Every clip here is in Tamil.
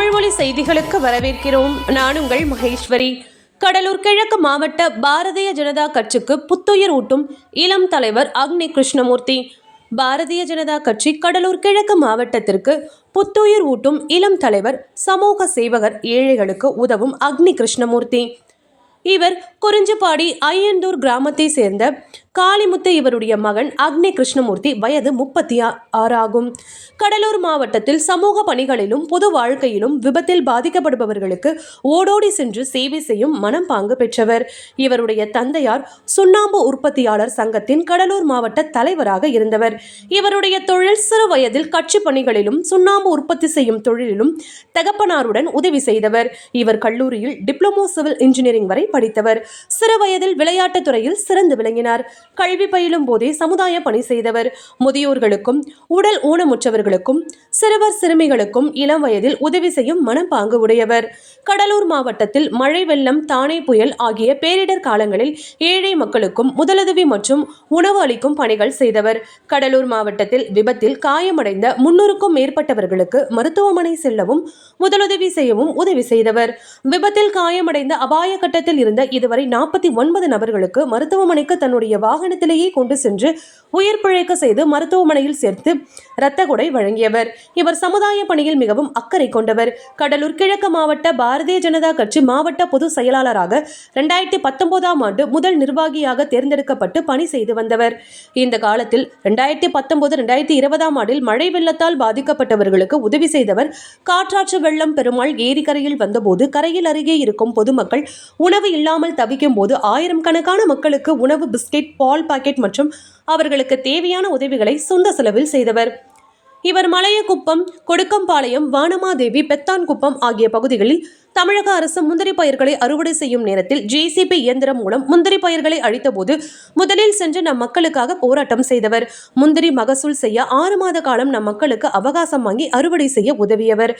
தமிழ் மொழி செய்திகளுக்கு வரவேற்கிறோம். நான் உங்கள் மகேஸ்வரி. கடலூர் கிழக்கு மாவட்ட பாரதிய ஜனதா கட்சிக்கு புத்துயிர் ஊட்டும் இளம் தலைவர் அக்னி கிருஷ்ணமூர்த்தி. பாரதிய ஜனதா கட்சி கடலூர் கிழக்கு மாவட்டத்திற்கு புத்துயிர் ஊட்டும் இளம் தலைவர் சமூக சேவகர் ஏழைகளுக்கு உதவும் அக்னி கிருஷ்ணமூர்த்தி. இவர் குறிஞ்சிப்பாடி ஐயந்தூர் கிராமத்தை சேர்ந்த காளிமுத்து இவருடைய மகன் அக்னி கிருஷ்ணமூர்த்தி வயது முப்பத்தி ஆறு ஆகும் கடலூர் மாவட்டத்தில் சமூக பணிகளிலும் பொது வாழ்க்கையிலும் விபத்தில் பாதிக்கப்படுபவர்களுக்கு ஓடோடி சென்று சேவை செய்யும் மனம் பாங்கு பெற்றவர். இவருடைய தந்தையார் சுண்ணாம்பு உற்பத்தியாளர் சங்கத்தின் கடலூர் மாவட்ட தலைவராக இருந்தவர். இவருடைய தொழில் சிறு வயதில் கட்சி பணிகளிலும் சுண்ணாம்பு உற்பத்தி செய்யும் தொழிலிலும் தகப்பனாருடன் உதவி செய்தவர். இவர் கல்லூரியில் டிப்ளமோ சிவில் இன்ஜினியரிங் வரை படித்தவர். சிறு வயதில் விளையாட்டுத் துறையில் சிறந்து விளங்கினார். கல்வி பயிலும் போதே சமுதாய பணி செய்தவர். முதியோர்களுக்கும் உடல் ஊனமுற்றவர்களுக்கும் சிறுவர் சிறுமிகளுக்கும் இளம் வயதில் உதவி செய்யும் மனப்பாங்கு உடையவர். கடலூர் மாவட்டத்தில் மழை வெள்ளம் தானே புயல் ஆகிய பேரிடர் காலங்களில் ஏழை மக்களுக்கும் முதலுதவி மற்றும் உணவு அளிக்கும் பணிகள் செய்தவர். கடலூர் மாவட்டத்தில் விபத்தில் காயமடைந்த முன்னூறுக்கும் மேற்பட்டவர்களுக்கு மருத்துவமனை செல்லவும் முதலுதவி செய்யவும் உதவி செய்தவர். விபத்தில் காயமடைந்த அபாய கட்டத்தில் இருந்த இதுவரை நாற்பத்தி ஒன்பது நபர்களுக்கு மருத்துவமனைக்கு தன்னுடைய வாகனத்திலேயே கொண்டு சென்று உயிர் பிழைக்க செய்து மருத்துவமனையில் சேர்த்து இரத்த கொடை வழங்கியவர். இவர் சமுதாய பணியில் மிகவும் அக்கறை கொண்டவர். கடலூர் கிழக்கு மாவட்ட பாரதிய ஜனதா கட்சி மாவட்ட பொது செயலாளராக இரண்டாயிரத்தி பத்தொன்பதாம் ஆண்டு முதல் நிர்வாகியாக தேர்ந்தெடுக்கப்பட்டு பணி செய்து வந்தவர். இந்த காலத்தில் இரண்டாயிரத்தி பத்தொன்பது இரண்டாயிரத்தி இருபதாம் ஆண்டில் மழை வெள்ளத்தால் பாதிக்கப்பட்டவர்களுக்கு உதவி செய்தவர் காற்றாற்று வெள்ளம் பெருமாள் ஏரிக்கரையில் வந்தபோது கரையில் அருகே இருக்கும் பொதுமக்கள் உணவு இல்லாமல் தவிக்கும் போது ஆயிரம் கணக்கான மக்களுக்கு உணவு பிஸ்கெட் பால் பாக்கெட் மற்றும் அவர்களுக்கு தேவையான உதவிகளை சொந்த செலவில் செய்தவர். இவர் மலையக்குப்பம் கொடுக்கம்பாளையம் வானமாதேவி பெத்தான்குப்பம் ஆகிய பகுதிகளில் தமிழக அரசு முந்திரி பயிர்களை அறுவடை செய்யும் நேரத்தில் ஜேசிபி இயந்திரம் மூலம் முந்திரி பயிர்களை அழித்தபோது முதலில் சென்று நம் மக்களுக்காக போராட்டம் செய்தவர். முந்திரி மகசூல் செய்ய ஆறு மாத காலம் நம் மக்களுக்கு அவகாசம் வாங்கி அறுவடை செய்ய உதவியவர்.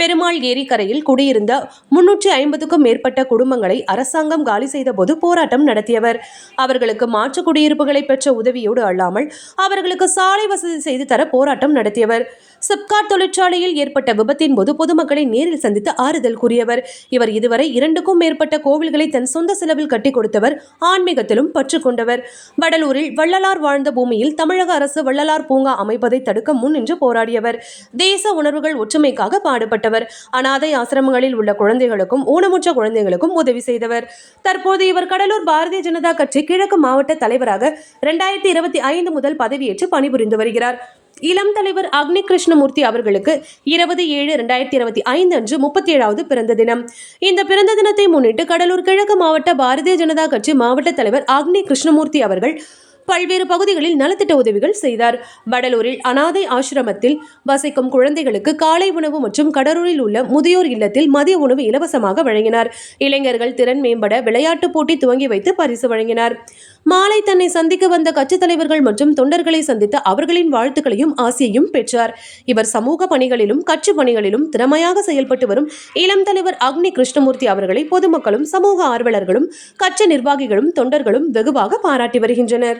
பெருமாள் ஏரிக்கரையில் குடியிருந்த முன்னூற்றி ஐம்பதுக்கும் மேற்பட்ட குடும்பங்களை அரசாங்கம் காலி செய்தபோது போராட்டம் நடத்தியவர். அவர்களுக்கு மாற்று குடியிருப்புகளை பெற்ற உதவியோடு அல்லாமல் அவர்களுக்கு சாலை வசதி செய்து தர போராட்டம் நடத்தியவர். சிப்காட் தொழிற்சாலையில் ஏற்பட்ட விபத்தின் போது பொதுமக்களை நேரில் சந்தித்து ஆறுதல் கூறியவர் இவர் இதுவரை இரண்டுக்கும் மேற்பட்ட கோவில்களை தன் சொந்த செலவில் கட்டி கொடுத்தவர் ஆன்மீகத்திலும் பற்று கொண்டவர். வடலூரில் வள்ளலார் வாழ்ந்த பூமியில் தமிழக அரசு வள்ளலார் பூங்கா அமைப்பதை தடுக்க முன்னின்று போராடியவர். தேச உணர்வுகள் ஒற்றுமைக்காக பாடுபட்டவர். அனாதை ஆசிரமங்களில் உள்ள குழந்தைகளுக்கும் ஊனமுற்ற குழந்தைகளுக்கும் உதவி செய்தவர். தற்போது இவர் கடலூர் பாரதிய ஜனதா கட்சி கிழக்கு மாவட்ட தலைவராக இரண்டாயிரத்தி இருபத்தி ஐந்து முதல் பதவியேற்று பணிபுரிந்து வருகிறார். இளம் தலைவர் அக்னி கிருஷ்ணமூர்த்தி அவர்களுக்கு இருபது ஏழு ரெண்டாயிரத்தி இருபத்தி ஐந்து அன்று முப்பத்தி ஏழாவது பிறந்த தினம். இந்த பிறந்த தினத்தை முன்னிட்டு கடலூர் கிழக்கு மாவட்ட பாரதிய ஜனதா கட்சி மாவட்ட தலைவர் அக்னி கிருஷ்ணமூர்த்தி அவர்கள் பல்வேறு பகுதிகளில் நலத்திட்ட உதவிகள் செய்தார். வடலூரில் அனாதை ஆசிரமத்தில் வசிக்கும் குழந்தைகளுக்கு காலை உணவு மற்றும் கடலூரில் உள்ள முதியோர் இல்லத்தில் மதிய உணவு இலவசமாக வழங்கினார். இளைஞர்கள் திறன் மேம்பட விளையாட்டுப் போட்டி துவங்கி வைத்து பரிசு வழங்கினார். மாலை தன்னை சந்திக்க வந்த கட்சித் தலைவர்கள் மற்றும் தொண்டர்களை சந்தித்து அவர்களின் வாழ்த்துக்களையும் ஆசியையும் பெற்றார். இவர் சமூக பணிகளிலும் கட்சி பணிகளிலும் திறமையாக செயல்பட்டு வரும் இளம் தலைவர் அக்னி கிருஷ்ணமூர்த்தி அவர்களை பொதுமக்களும் சமூக ஆர்வலர்களும் கட்சி நிர்வாகிகளும் தொண்டர்களும் வெகுவாக பாராட்டி வருகின்றனர்.